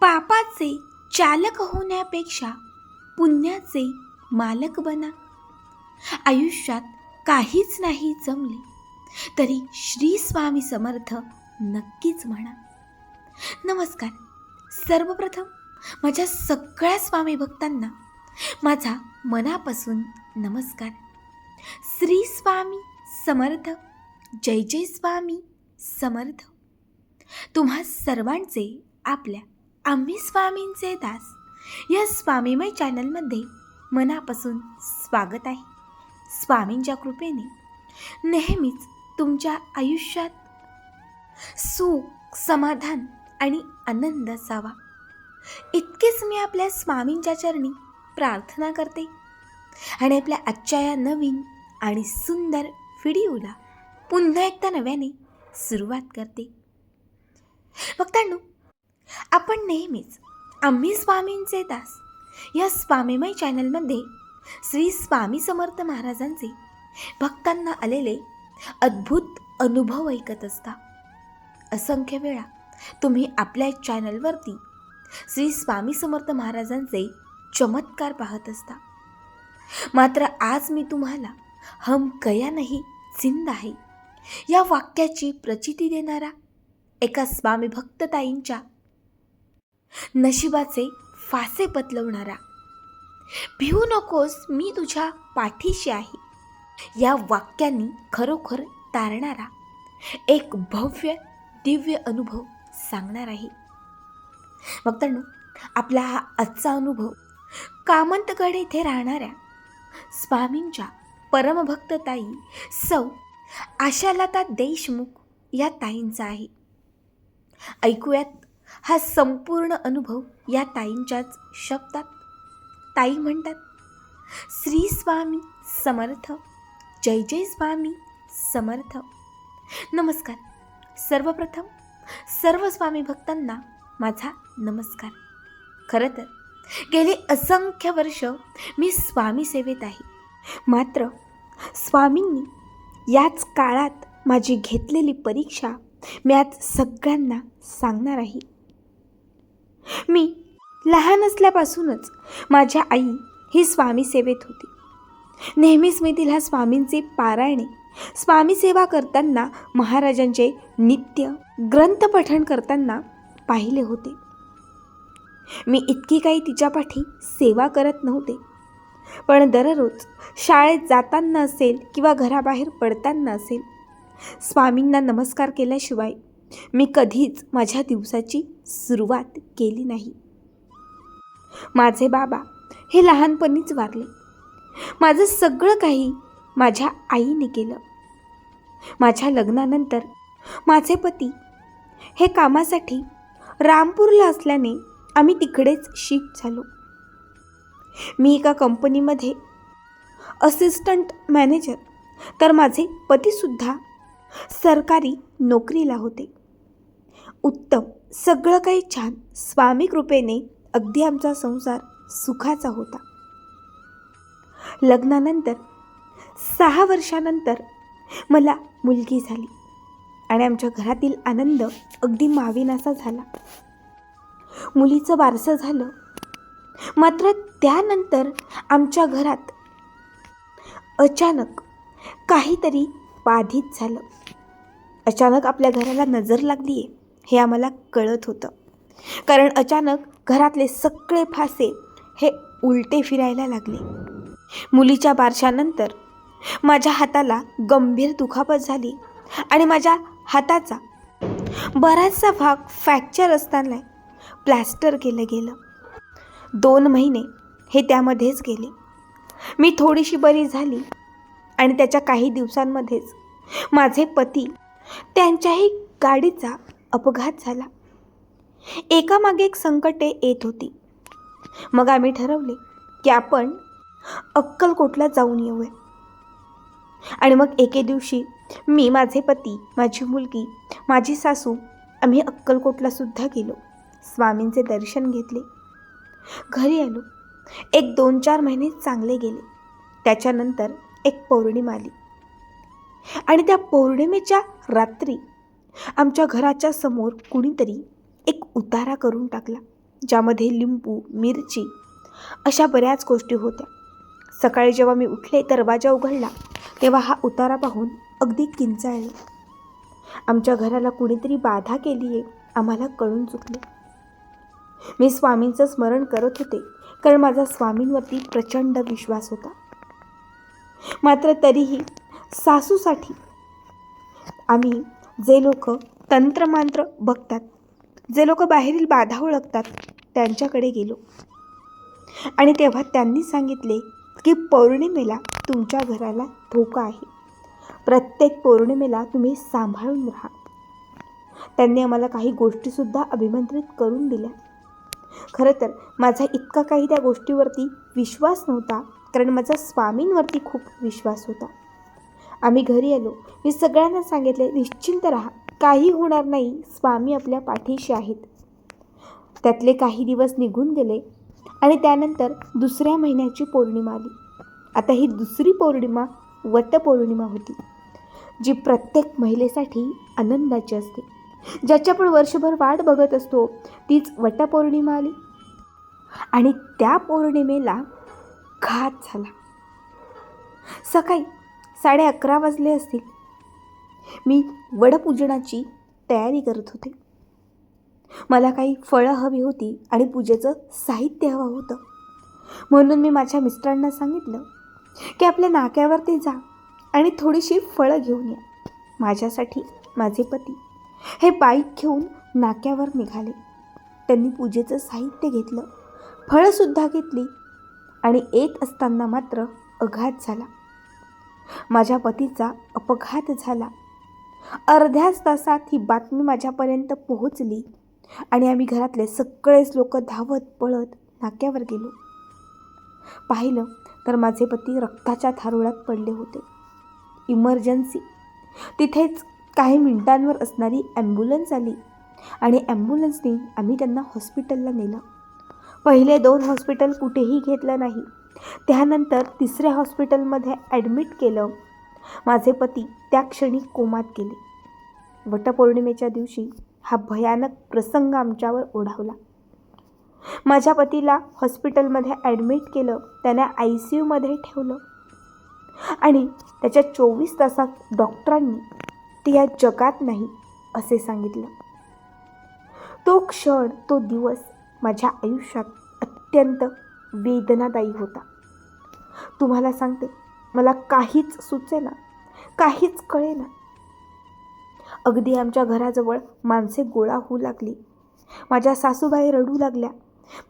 पापाचे चालक होण्यापेक्षा पुण्याचे मालक बना. आयुष्यात काहीच नाही जमले तरी श्री स्वामी समर्थ नक्कीच म्हणा. नमस्कार. सर्वप्रथम माझ्या सगळ्या स्वामी भक्तांना माझा मनापासून नमस्कार. श्री स्वामी समर्थ जय जय स्वामी समर्थ. तुम्हा सर्वांचे आपल्या आम्ही स्वामींचे दास. या स्वामीमय चॅनलमध्ये मनापासून स्वागत आहे. स्वामींच्या कृपेने नेहमीच तुमच्या आयुष्यात सुख समाधान आणि आनंद असावा. इतकेच मी आपल्या स्वामींच्या चरणी प्रार्थना करते. आणि आपल्या आजच्या या नवीन आणि सुंदर व्हिडिओला पुन्हा एकदा नव्याने सुरुवात करते. भक्तांनो आपण नेहमीच आम्ही स्वामींचे दास. या स्वामीमय चॅनलमध्ये श्री स्वामी समर्थ महाराजांचे भक्तांना आलेले अद्भुत अनुभव ऐकत असता. असंख्य वेळा तुम्ही आपल्या चॅनलवरती श्री स्वामी समर्थ महाराजांचे चमत्कार पाहत असता. मात्र आज मी तुम्हाला हम कया नाही जिंद आहे या वाक्याची प्रचिती देणारा एका स्वामी भक्तताईंच्या नशिबाचे फासे पतलवणारा. भिवू नकोस मी तुझ्या पाठीशी आहे. या वाक्यांनी खरोखर तारणारा एक भव्य दिव्य अनुभव सांगणार आहे. भक्तांनो आपला हा आजचा अनुभव कामंतगड येथे राहणाऱ्या स्वामींच्या परमभक्त ताई सौ आशालता देशमुख या ताईंचा आहे. ऐकूयात हा संपूर्ण अनुभव या ताईंच्याच शब्दात. ताई म्हणतात श्री स्वामी समर्थ जय जय स्वामी समर्थ. नमस्कार. सर्वप्रथम सर्व स्वामी भक्तांना माझा नमस्कार. खरं तर गेले असंख्य वर्ष मी स्वामी सेवेत आहे. मात्र स्वामींनी याच काळात माझी घेतलेली परीक्षा मी आज सगळ्यांना सांगणार आहे. मी लहान असल्यापासूनच माझ्या आई ही स्वामी सेवेत होती. नेहमीच मी तिला स्वामींचे पारायणे स्वामी सेवा करताना महाराजांचे नित्य ग्रंथपठण करताना पाहिले होते. मी इतकी काही तिच्या पाठी सेवा करत नव्हते. पण दररोज शाळेत जाताना असेल किंवा घराबाहेर पडताना असेल स्वामींना नमस्कार केल्याशिवाय मी कधीच माझ्या दिवसाची सुरुवात केली नाही. माझे बाबा हे लहानपणीच वारले. माझं सगळं काही माझ्या आईने केलं. माझ्या लग्नानंतर माझे पती हे कामासाठी रामपूरला असल्याने आम्ही तिकडेच शिफ्ट झालो. मी एका कंपनीमध्ये असिस्टंट मॅनेजर तर माझे पतीसुद्धा सरकारी नोकरीला होते. उत्तम. सगळं काही छान. स्वामी कृपेने अगदी आमचा संसार सुखाचा होता. लग्नानंतर सहा वर्षानंतर मला मुलगी झाली आणि आमच्या घरातील आनंद अगदी माविनासा झाला. मुलीचं बारसं झालं. मात्र त्यानंतर आमच्या घरात अचानक काहीतरी बाधित झालं. अचानक आपल्या घराला नजर लागली आहे हे आम्हाला कळत होतं. कारण अचानक घरातले सगळे फासे हे उलटे फिरायला लागले. मुलीच्या बारशानंतर माझ्या हाताला गंभीर दुखापत झाली आणि माझ्या हाताचा बराचसा भाग फ्रॅक्चर असताना प्लॅस्टर केलं गेलं. दोन महिने हे त्यामध्येच गेले. मी थोडीशी बरी झाली आणि त्याच्या काही दिवसांमध्येच माझे पती त्यांच्याही गाडीचा अपघात झाला. एकामागे एक संकटे येत होती. मग आम्ही ठरवले की आपण अक्कलकोटला जाऊन येऊया. आणि मग एके दिवशी मी माझे पती माझी मुलगी माझी सासू आम्ही अक्कलकोटला सुद्धा गेलो. स्वामींचे दर्शन घेतले. घरी आलो. एक दोन चार महिने चांगले गेले. त्याच्यानंतर एक पौर्णिमा आली. आणि त्या पौर्णिमेच्या रात्री आमच्या घराच्या समोर कुणीतरी एक उतारा करून टाकला ज्यामध्ये लिंबू मिरची अशा बऱ्याच गोष्टी होत्या. सकाळी जेव्हा मी उठले दरवाजा उघडला तेव्हा हा उतारा पाहून अगदी किंचाळले. आमच्या घराला कुणीतरी बाधा केली आहे आम्हाला कळून चुकले. मी स्वामींचं स्मरण करत होते कारण माझा स्वामींवरती प्रचंड विश्वास होता. मात्र तरीही सासूसाठी आम्ही जे लोक तंत्रमंत्र बघतात जे लोक बाहेरील बाधा ओळखतात त्यांच्याकडे गेलो. आणि तेव्हा त्यांनी सांगितले की पौर्णिमेला तुमच्या घराला धोका आहे. प्रत्येक पौर्णिमेला तुम्ही सांभाळून राहा. त्यांनी आम्हाला काही गोष्टीसुद्धा अभिमंत्रित करून दिल्या. खरं तर माझा इतका काही त्या गोष्टीवरती विश्वास नव्हता कारण माझा स्वामींवरती खूप विश्वास होता. आम्ही घरी आलो. मी सगळ्यांना सांगितले निश्चिंत राहा. काही होणार नाही. स्वामी आपल्या पाठीशी आहेत. त्यातले काही दिवस निघून गेले आणि त्यानंतर दुसऱ्या महिन्याची पौर्णिमा आली. आता ही दुसरी पौर्णिमा वटपौर्णिमा होती जी प्रत्येक महिलेसाठी आनंदाची असते. ज्याची आपण वर्षभर वाट बघत असतो तीच वटपौर्णिमा आली. आणि त्या पौर्णिमेला घात झाला. सकाळी साडे अकरा वाजले असतील. मी वडपूजनाची तयारी करत होते. मला काही फळं हवी होती आणि पूजेचं साहित्य हवं होतं. म्हणून मी माझ्या मिस्टरांना सांगितलं की आपल्या नाक्यावरती जा आणि थोडीशी फळं घेऊन या. माझ्यासाठी माझे पती हे बाईक घेऊन नाक्यावर निघाले. त्यांनी पूजेचं साहित्य घेतलं फळंसुद्धा घेतली आणि येत असताना मात्र अघात झाला. माझ्या पतीचा अपघात झाला. अर्ध्याच तासात ही बातमी माझ्यापर्यंत पोहोचली आणि आम्ही घरातले सगळेच लोक धावत पळत नाक्यावर गेलो. पाहिलं तर माझे पती रक्ताच्या थारोळ्यात पडले होते. इमर्जन्सी. तिथेच काही मिनिटांवर असणारी ॲम्ब्युलन्स आली आणि ॲम्ब्युलन्सने आम्ही त्यांना हॉस्पिटलला नेलं. पहिले दोन हॉस्पिटल कुठेही घेतलं नाही. त्यानंतर तिसऱ्या हॉस्पिटलमध्ये ॲडमिट केलं. माझे पती त्या क्षणी कोमात गेले. वटपौर्णिमेच्या दिवशी हा भयानक प्रसंग आमच्यावर ओढावला. माझ्या पतीला हॉस्पिटलमध्ये ॲडमिट केलं त्याने आय सी यूमध्ये ठेवलं. आणि त्याच्या चोवीस तासात डॉक्टरांनी ते या जगात नाही असे सांगितलं. तो क्षण तो दिवस माझ्या आयुष्यात अत्यंत वेदनादायी होता. तुम्हाला सांगते मला काहीच सुचेना काहीच कळेना. अगदी आमच्या घराजवळ माणसे गोळा होऊ लागली. माझ्या सासूबाई रडू लागल्या.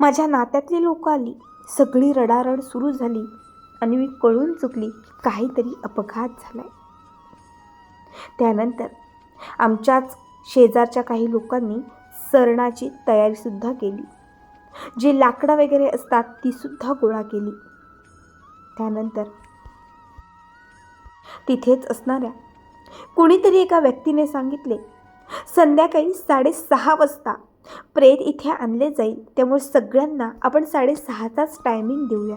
माझ्या नात्यातली लोक आली. सगळी रडारड सुरू झाली. आणि मी कळून चुकली काहीतरी अपघात झालाय. त्यानंतर आमच्याच शेजारच्या काही लोकांनी सरणाची तयारीसुद्धा केली. जी लाकडं वगैरे असतात तीसुद्धा गोळा केली. त्यानंतर तिथेच असणाऱ्या कुणीतरी एका व्यक्तीने सांगितले संध्याकाळी साडेसहा वाजता प्रेत इथे आणले जाईल. त्यामुळे सगळ्यांना आपण साडेसहाचाच टायमिंग देऊया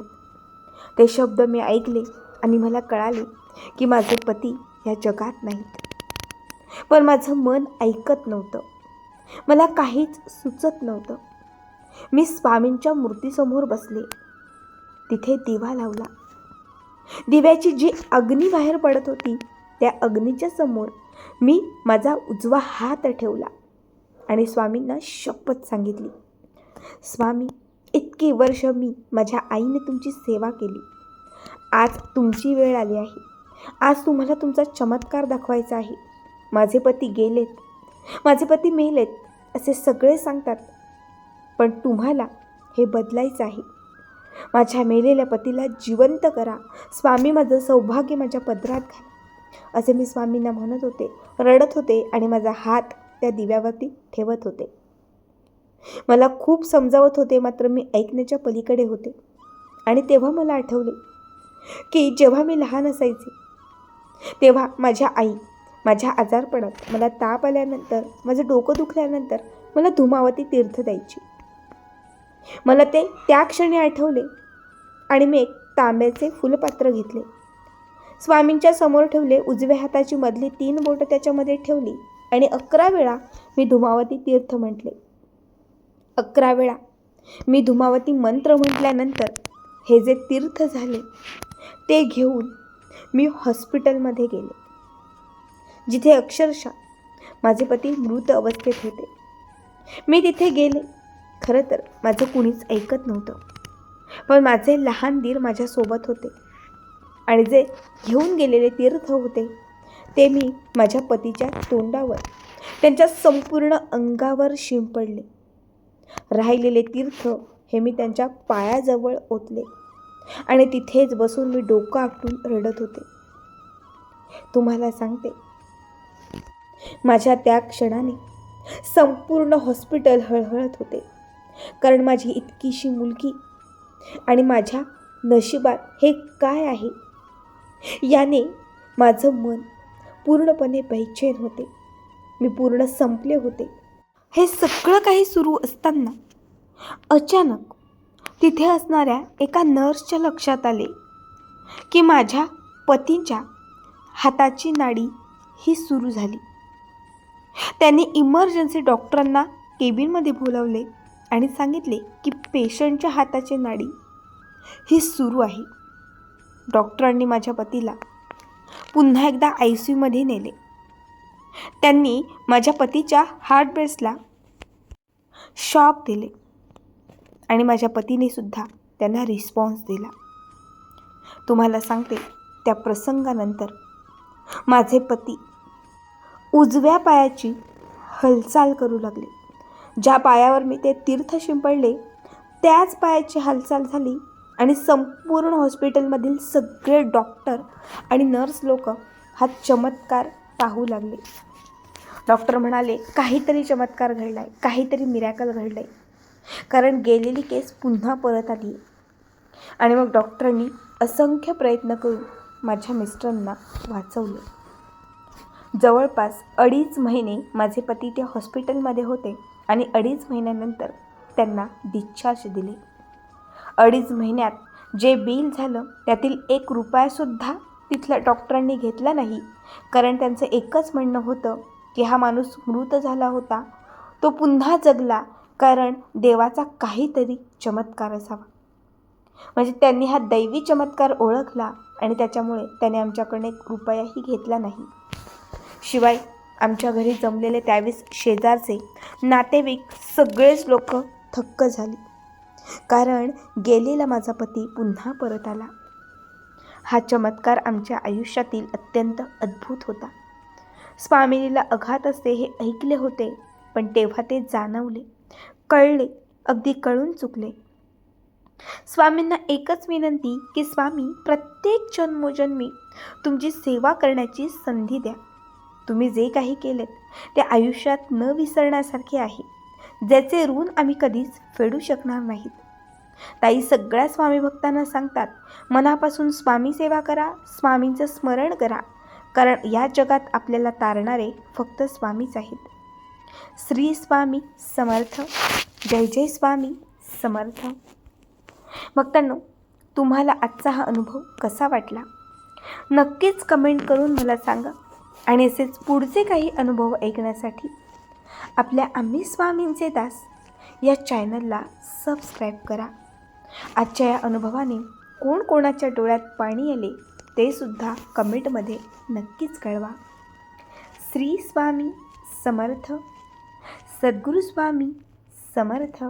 ते शब्द मी ऐकले आणि मला कळाले की माझे पती या जगात नाहीत. पण माझं मन ऐकत नव्हतं. मला काहीच सुचत नव्हतं. मी स्वामींच्या मूर्तीसमोर बसले. तिथे दिवा लावला. दिव्याची जी अग्नी बाहेर पडत होती त्या अग्नीच्या समोर मी माझा उजवा हात ठेवला आणि स्वामींना शपथ सांगितली. स्वामी इतकी वर्ष मी माझ्या आईने तुमची सेवा केली. आज तुमची वेळ आली आहे. आज तुम्हाला तुमचा चमत्कार दाखवायचा आहे. माझे पती गेलेत. माझे पती मेलेत असे सगळे सांगतात. पण तुम्हाला हे बदलायचं आहे. माझ्या मेलेल्या पतीला जिवंत करा. स्वामी माझं सौभाग्य माझ्या पदरात घाला. असे मी स्वामींना म्हणत होते रडत होते आणि माझा हात त्या दिव्यावरती ठेवत होते. मला खूप समजावत होते मात्र मी ऐकण्याच्या पलीकडे होते. आणि तेव्हा मला आठवले की जेव्हा मी लहान असायचे तेव्हा माझ्या आई माझ्या आजारपणात मला ताप आल्यानंतर माझं डोकं दुखल्यानंतर मला धुमावती तीर्थ द्यायची. मला ते त्या क्षणी आठवले आणि मी एक तांब्याचे फुलपात्र घेतले. स्वामींच्या समोर ठेवले उजव्या हाताची मधली तीन बोटं त्याच्यामध्ये ठेवली आणि अकरा वेळा मी धुमावती तीर्थ म्हटले. अकरा वेळा. मी धुमावती मंत्र म्हटल्यानंतर हे जे तीर्थ झाले ते घेऊन मी हॉस्पिटलमध्ये गेले. जिथे अक्षरशः माझे पती मृत अवस्थेत होते. मी तिथे गेले. खरं तर माझं कुणीच ऐकत नव्हतं. पण माझे लहान दीर माझ्यासोबत होते. आणि जे घेऊन गेलेले तीर्थ होते ते मी माझ्या पतीच्या तोंडावर त्यांच्या संपूर्ण अंगावर शिंपडले. राहिलेले तीर्थ हे मी त्यांच्या पायाजवळ ओतले. आणि तिथेच बसून मी डोकं आपटून रडत होते. तुम्हाला सांगते माझ्या त्या क्षणाने संपूर्ण हॉस्पिटल हळहळत होते. कारण माझी इतकीशी मुलगी आणि माझ्या नशिबात हे काय आहे? याने माझं मन पूर्णपणे बैचैन होते. मी पूर्ण संपले होते. हे सगळं काही सुरू असताना अचानक तिथे असणाऱ्या एका नर्सच्या लक्षात आले की माझ्या पतींच्या हाताची नाडी ही सुरू झाली. त्यांनी इमर्जन्सी डॉक्टरांना केबिनमध्ये बोलावले. आणि सांगितले की पेशंटच्या हाताची नाडी ही सुरू आहे. डॉक्टरांनी माझ्या पतीला पुन्हा एकदा आय सी यूमध्ये नेले. त्यांनी माझ्या पतीच्या हार्ट बेसला शॉक दिले आणि माझ्या पतीने सुद्धा त्यांना रिस्पॉन्स दिला. तुम्हाला सांगते त्या प्रसंगानंतर माझे पती उजव्या पायाची हालचाल करू लागले. ज्या पायावर मी ते तीर्थ शिंपडले त्याच पायाची हालचाल झाली आणि संपूर्ण हॉस्पिटलमधील सगळे डॉक्टर आणि नर्स लोक हा चमत्कार पाहू लागले. डॉक्टर म्हणाले काहीतरी चमत्कार घडला आहे काहीतरी मिरॅकल घडलं आहे कारण गेलेली केस पुन्हा परत आली आणि मग डॉक्टरांनी असंख्य प्रयत्न करून माझ्या मिस्टरांना वाचवले. जवळपास अडीच महिने माझे पती त्या हॉस्पिटलमध्ये होते. आणि अडीच महिन्यानंतर त्यांना डिस्चार्ज दिले. अडीच महिन्यात जे बिल झालं त्यातील एक रुपयासुद्धा तिथल्या डॉक्टरांनी घेतला नाही. कारण त्यांचं एकच म्हणणं होतं की हा माणूस मृत झाला होता. तो पुन्हा जगला कारण देवाचा काहीतरी चमत्कार असावा. म्हणजे त्यांनी हा दैवी चमत्कार ओळखला आणि त्याच्यामुळे त्याने आमच्याकडून एक रुपयाही घेतला नाही. शिवाय आमच्या घरी जमलेले त्यावेळेस शेजारचे नातेवाईक सगळेच लोक थक्क झाली. कारण गेलेला माझा पती पुन्हा परत आला. हा चमत्कार आमच्या आयुष्यातील अत्यंत अद्भुत होता. स्वामिनीला अघात असते हे ऐकले होते पण तेव्हा ते जाणवले. कळले अगदी कळून चुकले. स्वामींना एकच विनंती की स्वामी प्रत्येक जन्मोजन्मी तुमची सेवा करण्याची संधी द्या. तुम्ही जे काही केलेत ते आयुष्यात न विसरण्यासारखे आहे. ज्याचे ऋण आम्ही कधीच फेडू शकणार नाहीत. ताई सगळ्या स्वामी भक्तांना सांगतात मनापासून स्वामी सेवा करा स्वामींचं स्मरण करा कारण या जगात आपल्याला तारणारे फक्त स्वामीच आहेत. श्री स्वामी समर्थ जय जय स्वामी समर्थ. भक्तांनो तुम्हाला आजचा हा अनुभव कसा वाटला? नक्कीच कमेंट करून मला सांगा. आणि असेच पुढचे काही अनुभव ऐकण्यासाठी आपल्या आम्ही स्वामींचे दास या चॅनलला सबस्क्राईब करा. आजच्या या अनुभवाने कोण कोणाच्या डोळ्यात पाणी आले ते सुद्धा कमेंटमध्ये नक्कीच कळवा. श्री स्वामी समर्थ सद्गुरुस्वामी समर्थ.